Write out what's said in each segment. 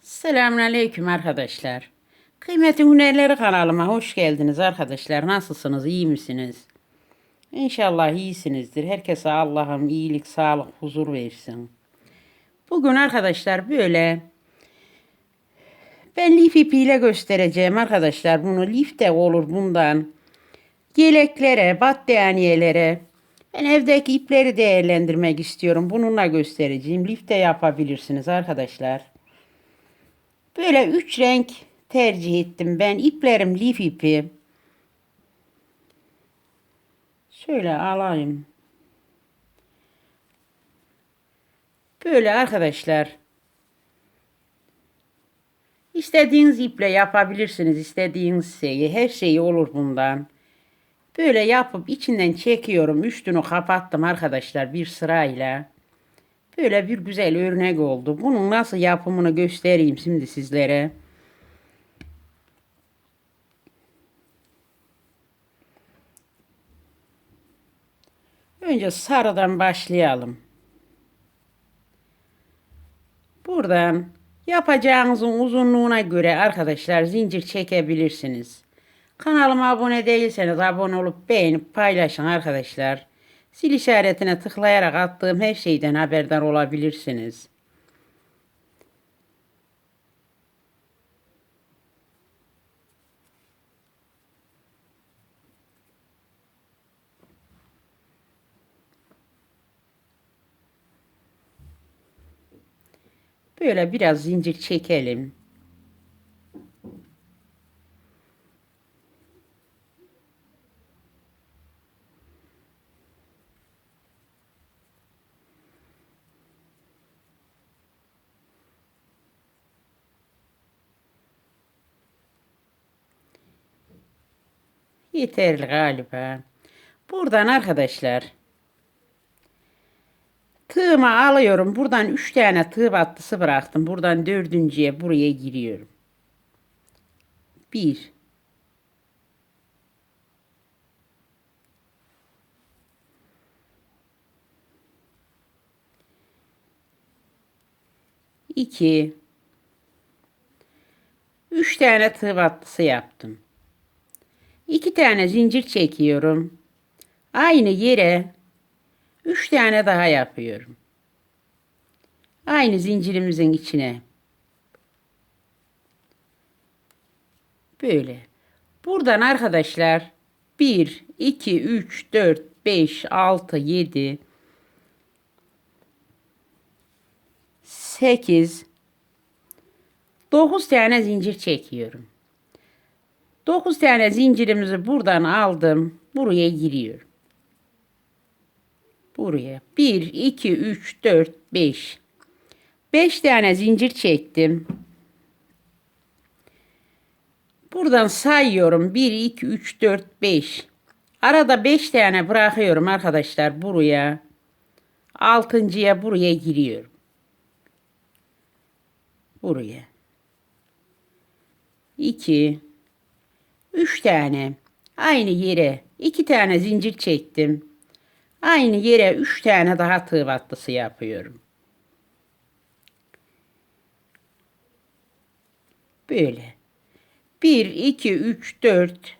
Selamünaleyküm arkadaşlar. Kıymetli Hünerleri kanalıma hoş geldiniz arkadaşlar. Nasılsınız? iyi misiniz? İnşallah iyisinizdir. Herkese Allah'ım iyilik, sağlık, huzur versin. Bugün arkadaşlar böyle ben lif ipiyle göstereceğim arkadaşlar. Bunu lif de olur bundan. Yeleklere, battaniyelere. Ben evdeki ipleri değerlendirmek istiyorum. Bununla göstereceğim. Lif de yapabilirsiniz arkadaşlar. Böyle üç renk tercih ettim ben. İplerim lif ipi. Şöyle alayım. Böyle arkadaşlar. İstediğiniz iple yapabilirsiniz. istediğiniz şeyi. Her şeyi olur bundan. Böyle yapıp içinden çekiyorum. Üstünü kapattım arkadaşlar bir sırayla. Böyle bir güzel örnek oldu. Bunun nasıl yapımını göstereyim şimdi sizlere. Önce sarıdan başlayalım. Buradan yapacağınızın uzunluğuna göre arkadaşlar zincir çekebilirsiniz. Kanalıma abone değilseniz abone olup beğenip paylaşın arkadaşlar. Zil işaretine tıklayarak attığım her şeyden haberdar olabilirsiniz. Böyle biraz zincir çekelim. Yeterli galiba. Buradan arkadaşlar tığımı alıyorum. Buradan 3 tane tığ battısı bıraktım. Buradan dördüncüye buraya giriyorum. 1 2 3 tane tığ battısı yaptım. 2 tane zincir çekiyorum. Aynı yere 3 tane daha yapıyorum. Aynı zincirimizin içine. Böyle. Buradan arkadaşlar 1, 2, 3, 4, 5, 6, 7, 8, 9 tane zincir çekiyorum. 9 tane zincirimizi buradan aldım. Buraya giriyorum. Buraya. 1, 2, 3, 4, 5. 5 tane zincir çektim. Buradan sayıyorum. 1, 2, 3, 4, 5. Arada 5 tane bırakıyorum arkadaşlar buraya. Altıncıya buraya giriyorum. Buraya. 2 3 tane aynı yere 2 tane zincir çektim. Aynı yere 3 tane daha tığ battısı yapıyorum. Böyle. 1 2 3 4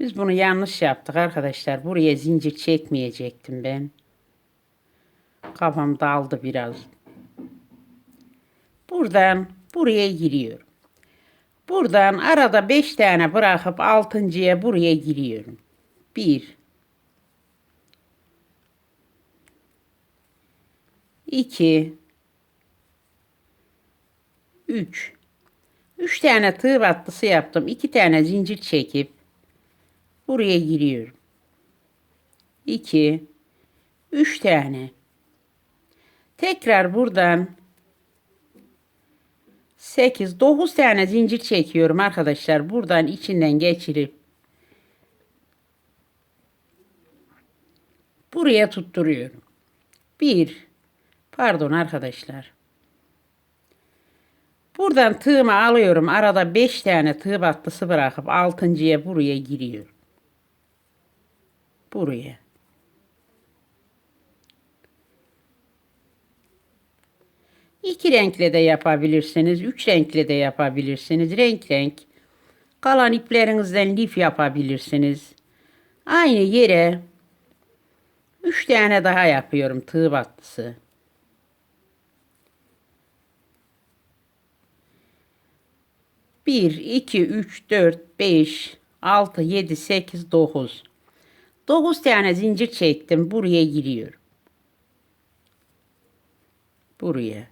Biz bunu yanlış yaptık arkadaşlar. Buraya zincir çekmeyecektim ben. Kafam daldı biraz. Buradan buraya giriyorum. Buradan arada 5 tane bırakıp altıncıya buraya giriyorum. 1 2 3 3 tane tığ battısı yaptım. 2 tane zincir çekip Buraya giriyorum. 2 3 tane. Tekrar buradan 8 9 tane zincir çekiyorum arkadaşlar. Buradan içinden geçirip buraya tutturuyorum. 1 Pardon arkadaşlar. Buradan tığımı alıyorum. Arada 5 tane tığ battısı bırakıp altıncıya buraya giriyorum. Buraya. İki renkle de yapabilirsiniz. Üç renkle de yapabilirsiniz. Renk renk. Kalan iplerinizden lif yapabilirsiniz. Aynı yere üç tane daha yapıyorum tığ battısı. Bir, iki, üç, dört, beş, altı, yedi, sekiz, dokuz. Dokuz tane zincir çektim. Buraya giriyorum. Buraya.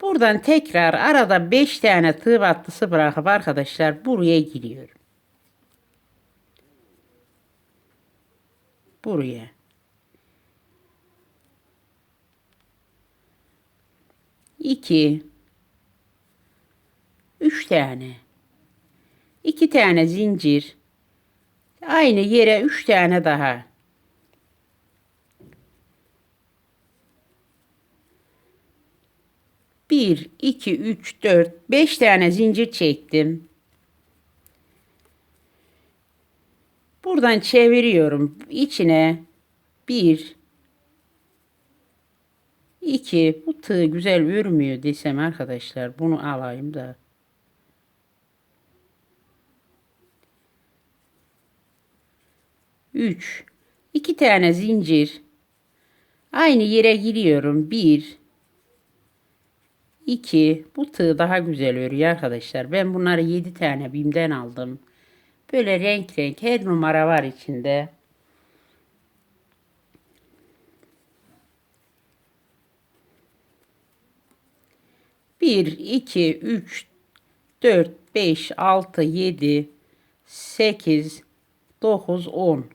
Buradan tekrar arada 5 tane tığ battısı bırakıp arkadaşlar buraya giriyorum. Buraya. İki. Üç tane. iki tane zincir. Aynı yere üç tane daha. 1, 2, 3, 4, 5 tane zincir çektim. Buradan çeviriyorum. İçine 1, 2, bu tığ güzel örmüyor desem arkadaşlar. Bunu alayım da. Üç. iki tane zincir. Aynı yere giriyorum. Bir, 2. Bu tığ daha güzel örüyor arkadaşlar. Ben bunları 7 tane BİM'den aldım. Böyle renk renk her numara var içinde. Bir, iki, üç, dört, beş, altı, yedi, sekiz, dokuz, on.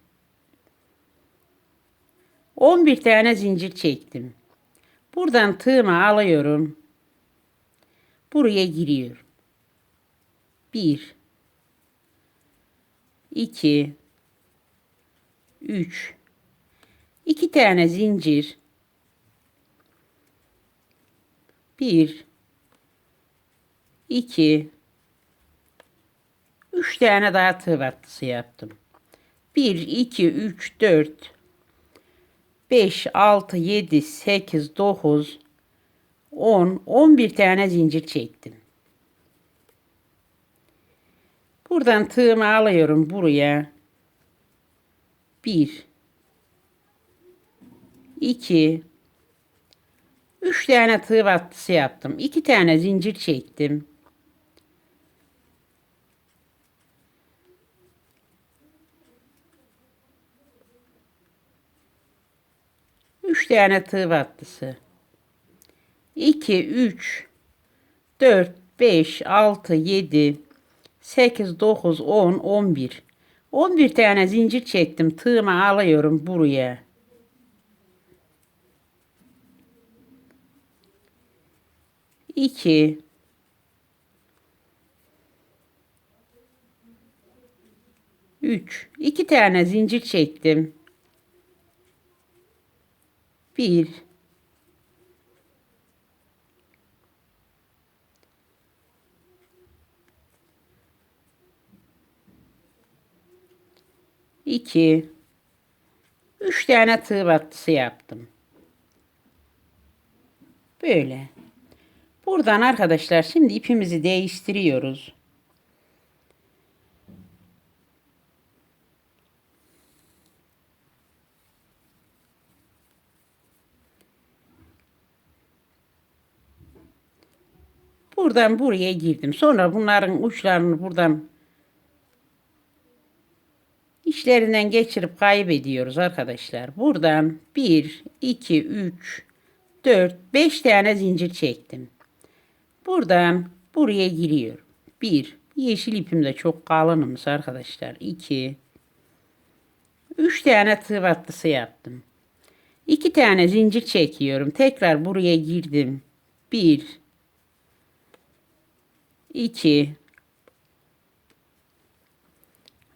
On bir tane zincir çektim. Buradan tığımı alıyorum. Buraya giriyorum. 1 2 3 2 tane zincir 1 2 3 tane daha tığ battısı yaptım. 1 2 3 4 5 6 7 8 9 10, 11 tane zincir çektim. Buradan tığımı alıyorum buraya. 1 2 3 tane tığ battısı yaptım. 2 tane zincir çektim. Üç tane tığ battısı. 2, 3, 4, 5, 6, 7, 8, 9, 10, 11. 11 tane zincir çektim. Tığımı alıyorum buraya. İki, üç, iki tane zincir çektim. Bir, 2 3 tane tığ battısı yaptım. Böyle. Buradan arkadaşlar şimdi ipimizi değiştiriyoruz. Buradan buraya girdim. Sonra bunların uçlarını buradan işlerinden geçirip kaybediyoruz arkadaşlar. Buradan 1, 2, 3, 4, 5 tane zincir çektim. Buradan buraya giriyorum. 1, yeşil ipim de çok kalınmış arkadaşlar. 2, 3 tane tığ battısı yaptım. 2 tane zincir çekiyorum. Tekrar buraya girdim. 1, 2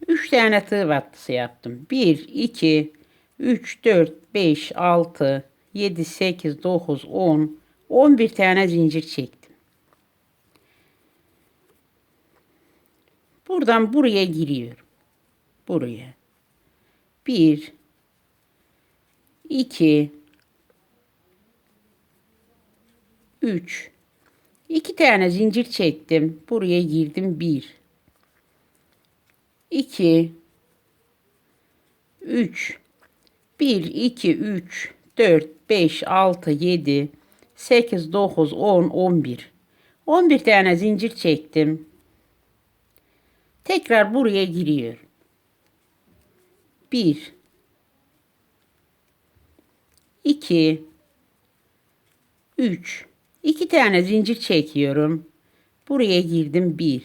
3 tane tığ battısı yaptım. 1 2 3 4 5 6 7 8 9 10 11 tane zincir çektim. Buradan buraya giriyorum. Buraya. 1 2 3 İki tane zincir çektim. Buraya girdim. Bir, iki, üç. Bir, iki, üç, dört, beş, altı, yedi, sekiz, dokuz, on, on bir. On bir tane zincir çektim. Tekrar buraya giriyorum. Bir, iki, üç. İki tane zincir çekiyorum. Buraya girdim. Bir,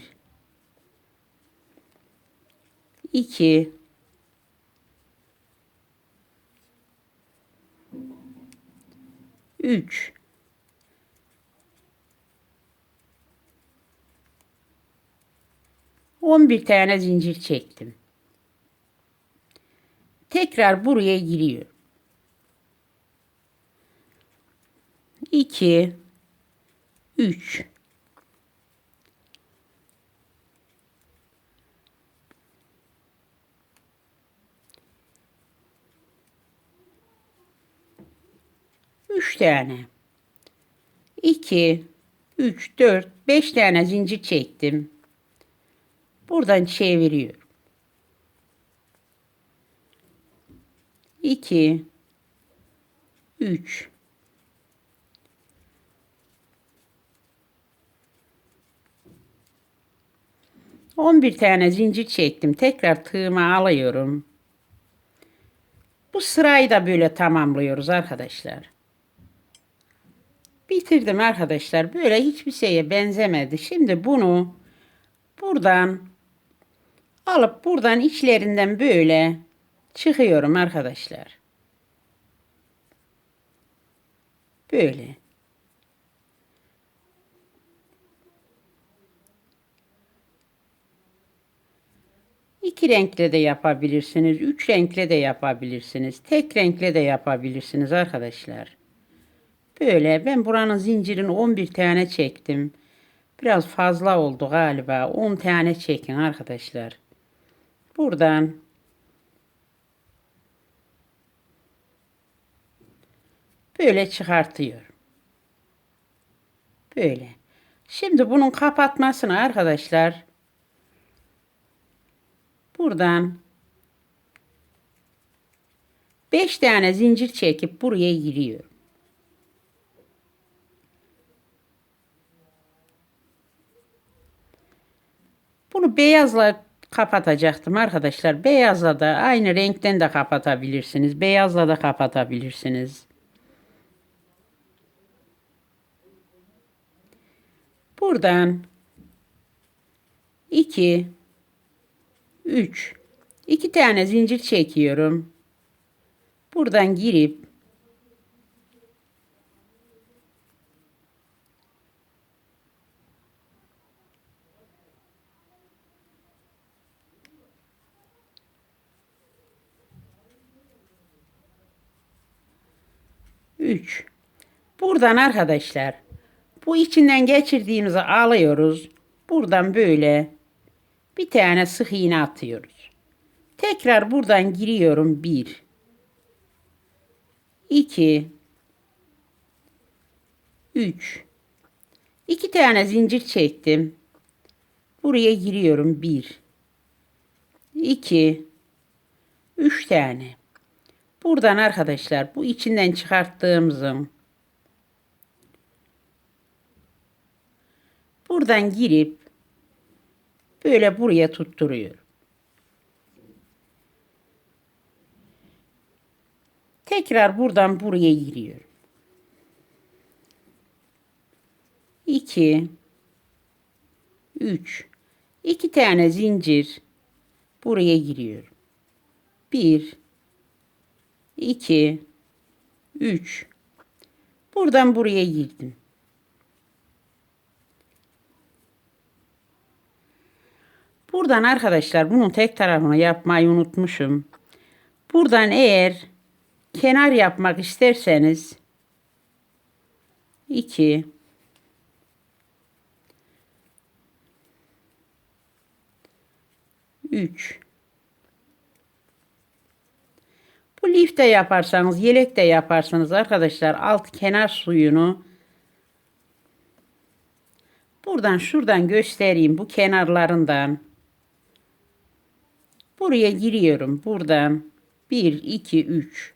iki, üç. On bir tane zincir çektim. Tekrar buraya giriyorum. 2 3 3 tane 2 3 4 5 tane zincir çektim. Buradan çeviriyorum. 2 3 11 tane zincir çektim. Tekrar tığımı alıyorum. Bu sırayı da böyle tamamlıyoruz arkadaşlar. Bitirdim arkadaşlar. Böyle hiçbir şeye benzemedi. Şimdi bunu buradan alıp buradan içlerinden böyle çıkıyorum arkadaşlar. Böyle. İki renkle de yapabilirsiniz. Üç renkle de yapabilirsiniz. Tek renkle de yapabilirsiniz arkadaşlar. Böyle ben buranın zincirini 11 tane çektim. Biraz fazla oldu galiba. 10 tane çekin arkadaşlar. Buradan böyle çıkartıyorum. Böyle. Şimdi bunun kapatmasını arkadaşlar buradan 5 tane zincir çekip buraya giriyorum. Bunu beyazla kapatacaktım arkadaşlar. Beyazla da aynı renkten de kapatabilirsiniz. Beyazla da kapatabilirsiniz. Buradan 2 3 2 tane zincir çekiyorum. Buradan girip Üç. Buradan arkadaşlar bu içinden geçirdiğimizi alıyoruz. Buradan böyle bir tane sık iğne atıyoruz. Tekrar buradan giriyorum. 1 2 3 2 tane zincir çektim. Buraya giriyorum. 1 2 3 tane. Buradan arkadaşlar bu içinden çıkarttığımızın buradan girip böyle buraya tutturuyorum. Tekrar buradan buraya giriyorum. 2 3 2 tane zincir buraya giriyorum. 1 2 3 Buradan buraya girdim. Buradan arkadaşlar bunun tek tarafını yapmayı unutmuşum. Buradan eğer kenar yapmak isterseniz 2 3 3 Bu lif de yaparsanız, yelek de yaparsanız arkadaşlar alt kenar suyunu buradan şuradan göstereyim bu kenarlarından buraya giriyorum buradan 1 2 3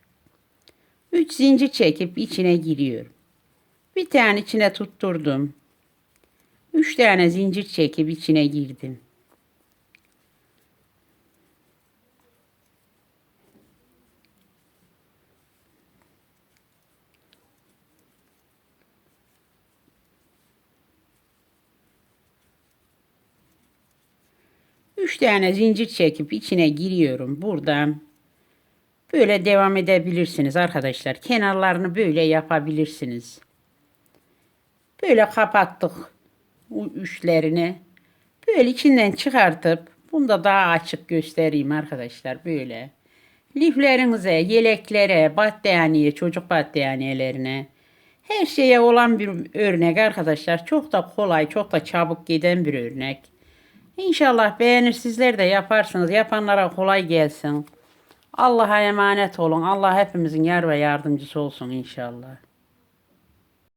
3 zincir çekip içine giriyorum. Bir tane içine tutturdum. 3 tane zincir çekip içine girdim. Üç tane zincir çekip içine giriyorum. Buradan böyle devam edebilirsiniz arkadaşlar. Kenarlarını böyle yapabilirsiniz. Böyle kapattık üçlerini. Böyle içinden çıkartıp bunu da daha açık göstereyim arkadaşlar böyle. Liflerinize, yeleklere, battaniye, çocuk battaniyelerine her şeye olan bir örnek arkadaşlar. Çok da kolay, çok da çabuk giden bir örnek. İnşallah beğenir sizler de yaparsınız. Yapanlara kolay gelsin. Allah'a emanet olun. Allah hepimizin yar ve yardımcısı olsun inşallah.